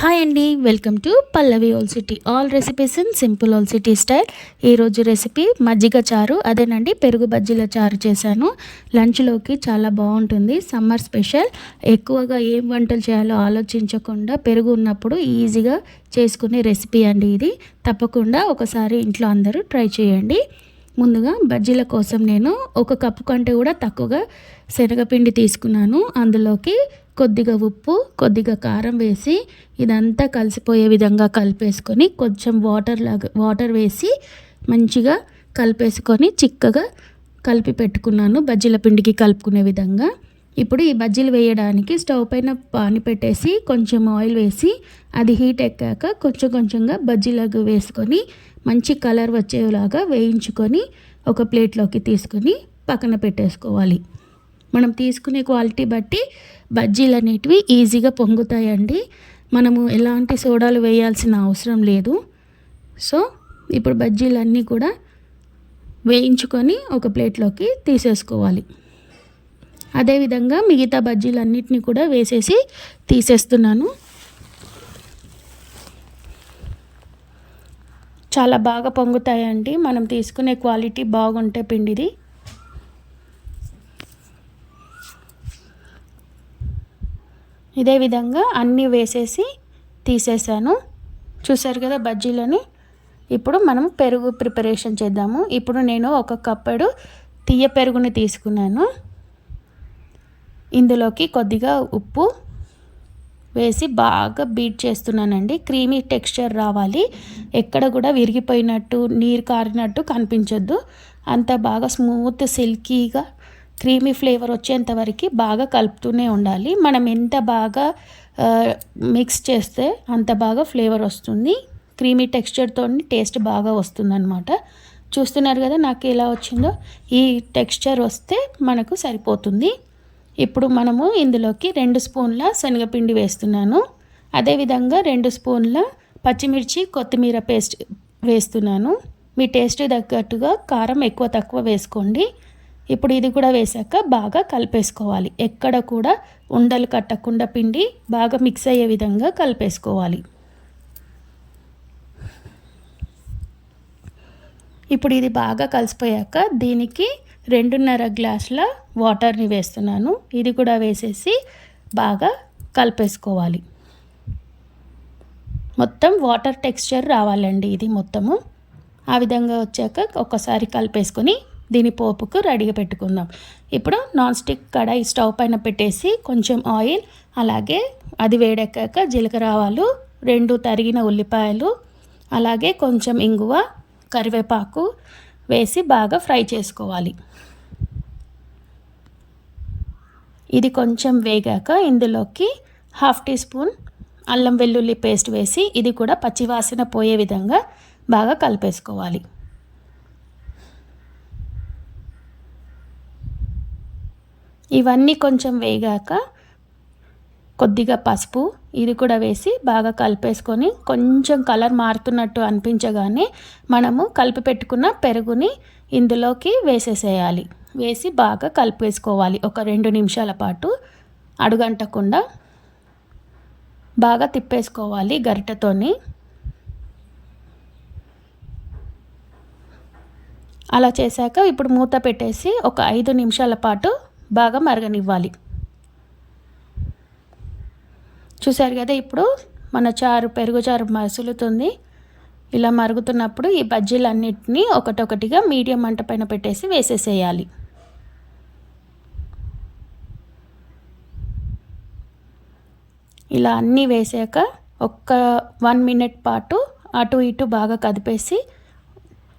Hi అండి welcome to Pallavi old city all recipes in simple old city style ఈరోజు recipe మజ్జిగ చారు. అదేనండి పెరుగు బజ్జీల చారు చేశాను. లంచ్లోకి చాలా బాగుంటుంది. సమ్మర్ స్పెషల్ ఎక్కువగా ఏం వంటలు చేయాలో ఆలోచించకుండా పెరుగు ఉన్నప్పుడు ఈజీగా చేసుకునే రెసిపీ అండి ఇది. తప్పకుండా ఒకసారి ఇంట్లో అందరూ ట్రై చేయండి. ముందుగా బజ్జీల కోసం నేను ఒక కప్పు కంటే కూడా తక్కువగా శనగపిండి తీసుకున్నాను. అందులోకి కొద్దిగా ఉప్పు కొద్దిగా కారం వేసి ఇదంతా కలిసిపోయే విధంగా కలిపేసుకొని కొంచెం వాటర్ లాగా వాటర్ వేసి మంచిగా కలిపేసుకొని చిక్కగా కలిపి పెట్టుకున్నాను. బజ్జీల పిండికి కలుపుకునే విధంగా. ఇప్పుడు ఈ బజ్జీలు వేయడానికి స్టవ్ పైన పాని పెట్టేసి కొంచెం ఆయిల్ వేసి అది హీట్ ఎక్కాక కొంచెం కొంచెంగా బజ్జీలకు వేసుకొని మంచి కలర్ వచ్చేలాగా వేయించుకొని ఒక ప్లేట్లోకి తీసుకొని పక్కన పెట్టేసుకోవాలి. మనం తీసుకునే క్వాలిటీ బట్టి బజ్జీలు అనేటివి ఈజీగా పొంగుతాయండి. మనము ఎలాంటి సోడాలు వేయాల్సిన అవసరం లేదు. సో ఇప్పుడు బజ్జీలన్నీ కూడా వేయించుకొని ఒక ప్లేట్లోకి తీసేసుకోవాలి. అదేవిధంగా మిగతా బజ్జీలన్నిటిని కూడా వేసేసి తీసేస్తున్నాను. చాలా బాగా పొంగుతాయండి. మనం తీసుకునే క్వాలిటీ బాగుంటే పిండిది. ఇదే విధంగా అన్నీ వేసేసి తీసేసాను. చూసారు కదా బజ్జీలని? ఇప్పుడు మనం పెరుగు ప్రిపరేషన్ చేద్దాము. ఇప్పుడు నేను ఒక కప్పడు తీయ పెరుగుని తీసుకున్నాను. ఇందులోకి కొద్దిగా ఉప్పు వేసి బాగా బీట్ చేస్తున్నానండి. క్రీమీ టెక్స్చర్ రావాలి. ఎక్కడ కూడా విరిగిపోయినట్టు నీరు కారినట్టు కనిపించొద్దు. అంత బాగా స్మూత్ సిల్కీగా క్రీమీ ఫ్లేవర్ వచ్చేంత వరకు బాగా కలుపుతూనే ఉండాలి. మనం ఎంత బాగా మిక్స్ చేస్తే అంత బాగా ఫ్లేవర్ వస్తుంది. క్రీమీ టెక్స్చర్తో టేస్ట్ బాగా వస్తుందన్నమాట. చూస్తున్నారు కదా నాకు ఎలా వచ్చిందో? ఈ టెక్స్చర్ వస్తే మనకు సరిపోతుంది. ఇప్పుడు మనము ఇందులోకి రెండు స్పూన్ల శనగపిండి వేస్తున్నాను. అదేవిధంగా రెండు స్పూన్ల పచ్చిమిర్చి కొత్తిమీర పేస్ట్ వేస్తున్నాను. మీ టేస్ట్ తగ్గట్టుగా కారం ఎక్కువ తక్కువ వేసుకోండి. ఇప్పుడు ఇది కూడా వేసాక బాగా కలిపేసుకోవాలి. ఎక్కడ కూడా ఉండలు కట్టకుండా పిండి బాగా మిక్స్ అయ్యే విధంగా కలిపేసుకోవాలి. ఇప్పుడు ఇది బాగా కలిసిపోయాక దీనికి రెండున్నర గ్లాసుల వాటర్ని వేస్తున్నాను. ఇది కూడా వేసేసి బాగా కలిపేసుకోవాలి. మొత్తం వాటర్ టెక్స్చర్ రావాలండి ఇది మొత్తము. ఆ విధంగా వచ్చాక ఒకసారి కలిపేసుకొని దీని పోపుకు రెడీగా పెట్టుకుందాం. ఇప్పుడు నాన్ స్టిక్ కడాయి స్టవ్ పైన పెట్టేసి కొంచెం ఆయిల్ అలాగే అది వేడెక్కాక జీలకర్ర ఆవాలు రెండు తరిగిన ఉల్లిపాయలు అలాగే కొంచెం ఇంగువ కరివేపాకు వేసి బాగా ఫ్రై చేసుకోవాలి. ఇది కొంచెం వేగాక ఇందులోకి హాఫ్ టీ స్పూన్ అల్లం వెల్లుల్లి పేస్ట్ వేసి ఇది కూడా పచ్చివాసన పోయే విధంగా బాగా కలిపేసుకోవాలి. ఇవన్నీ కొంచెం వేగాక కొద్దిగా పసుపు ఇది కూడా వేసి బాగా కలిపేసుకొని కొంచెం కలర్ మారుతున్నట్టు అనిపించగానే మనము కలిపి పెట్టుకున్న పెరుగుని ఇందులోకి వేసేసేయాలి. వేసి బాగా కలిపేసుకోవాలి. ఒక రెండు నిమిషాల పాటు అడుగంటకుండా బాగా తిప్పేసుకోవాలి గరిటెతోని. అలా చేశాక ఇప్పుడు మూత పెట్టేసి ఒక ఐదు నిమిషాల పాటు బాగా మరగనివ్వాలి. చూసారు కదా ఇప్పుడు మన చారు పెరుగు చారు మసులుతుంది. ఇలా మరుగుతున్నప్పుడు ఈ బజ్జీలన్నిటినీ ఒకటొకటిగా మీడియం మంట పైన పెట్టేసి వేసేసేయాలి. ఇలా అన్నీ వేసాక ఒక్క వన్ మినిట్ పాటు అటు ఇటు బాగా కదిపేసి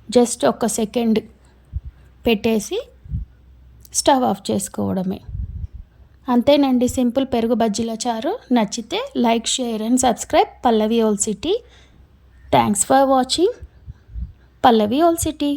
జస్ట్ ఒక సెకండ్ పెట్టేసి స్టవ్ ఆఫ్ చేసుకోవడమే. అంతేనండి సింపుల్ పెరుగు బజ్జీల చారు. నచ్చితే like share and subscribe. Pallavi old city. Thanks for watching. Pallavi old city.